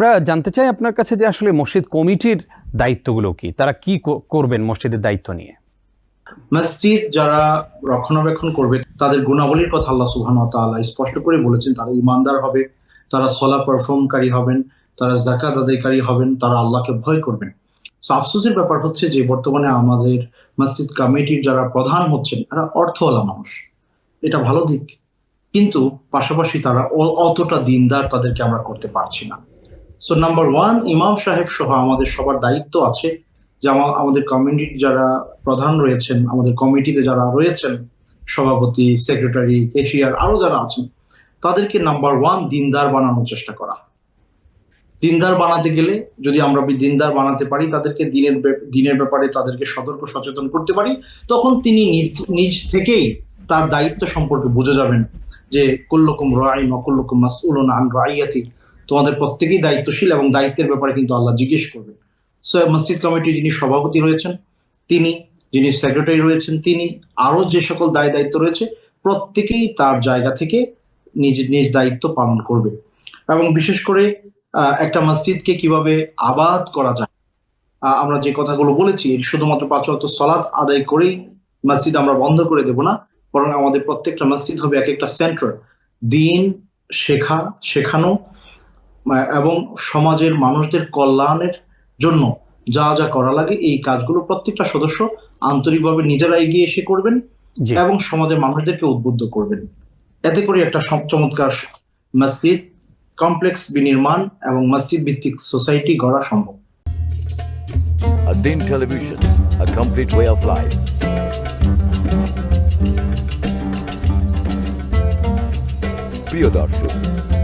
আমরা জানতে চাই আপনার কাছে যে আসলে মসজিদ কমিটির দায়িত্বগুলো কি? তারা কি করবেন মসজিদের দায়িত্ব নিয়ে? মসজিদ যারা রক্ষণাবেক্ষণ করবে, তাদের গুণাবলীর কথা আল্লাহ ওয়া তাআলা স্পষ্ট করে বলেছেন, তারা ইমানদার হবে, তারা সলা পারফর্মকারী হবেন, তারা জাকাত আদায়কারী হবেন, তারা আল্লাহকে ভয় করবেন। তো আফসোসের ব্যাপার হচ্ছে যে বর্তমানে আমাদের মসজিদ কমিটির যারা প্রধান হচ্ছেন তারা অর্থওয়ালা মানুষ। এটা ভালো দিক, কিন্তু পাশাপাশি তারা অতটা দিনদার তাদেরকে আমরা করতে পারছি না। সো নাম্বার ওয়ান ইমাম সাহেব সহ আমাদের সবার দায়িত্ব আছে যে আমাদের কমিউনিটির যারা প্রধান রয়েছেন, আমাদের কমিটিতে যারা রয়েছেন, সভাপতি সেক্রেটারি কেশিয়ার আরও যারা আছেন, তাদেরকে নাম্বার ওয়ান দিনদার বানানোর চেষ্টা করা। দিনদার বানাতে গেলে যদি আমরা দিনদার বানাতে পারি, তাদেরকে দিনের দিনের ব্যাপারে তাদেরকে সতর্ক, সচেতন করতে পারি, তখন তিনি নিজ- থেকেই তার দায়িত্ব সম্পর্কে বুঝে যাবেন যে কুল্লকুম রাই নকুল্লকুম মাসউলুন আন রাইয়াতি তোমাদের প্রত্যেকেই দায়িত্বশীল এবং দায়িত্বের ব্যাপারে কিন্তু আল্লাহ জিজ্ঞেস করবেন। সো মসজিদ কমিটির যিনি সভাপতি রয়েছেন, তিনি যিনি সেক্রেটারি রয়েছেন, তিনি আরও যে সকল দায় দায়িত্ব রয়েছে, প্রত্যেকেই তার জায়গা থেকে নিজ নিজ দায়িত্ব পালন করবে। এবং বিশেষ করে একটা মসজিদকে কীভাবে আবাদ করা যায় আমরা যে কথাগুলো বলেছি শুধুমাত্র পাঁচ ওয়াক্ত সলাৎ আদায় করেই মসজিদ আমরা বন্ধ করে দেব না, বরং আমাদের প্রত্যেকটা মসজিদ হবে এক একটা সেন্টার। দিন, শেখা, শেখানো এবং সমাজের মানুষদের কল্যাণের জন্য যা যা করা লাগে এই কাজগুলো প্রত্যেকটা সদস্য আন্তরিকভাবে নিজেরা এগিয়ে এসে করবেন এবং সমাজের মানুষদেরকে উদ্বুদ্ধ করবেন। এতে করে একটা সব চমৎকার মসজিদ কমপ্লেক্স বিনির্মাণ এবং মসজিদ ভিত্তিক সোসাইটি গড়া সম্ভব। Adin Television, a complete way of life. প্রিয় দর্শক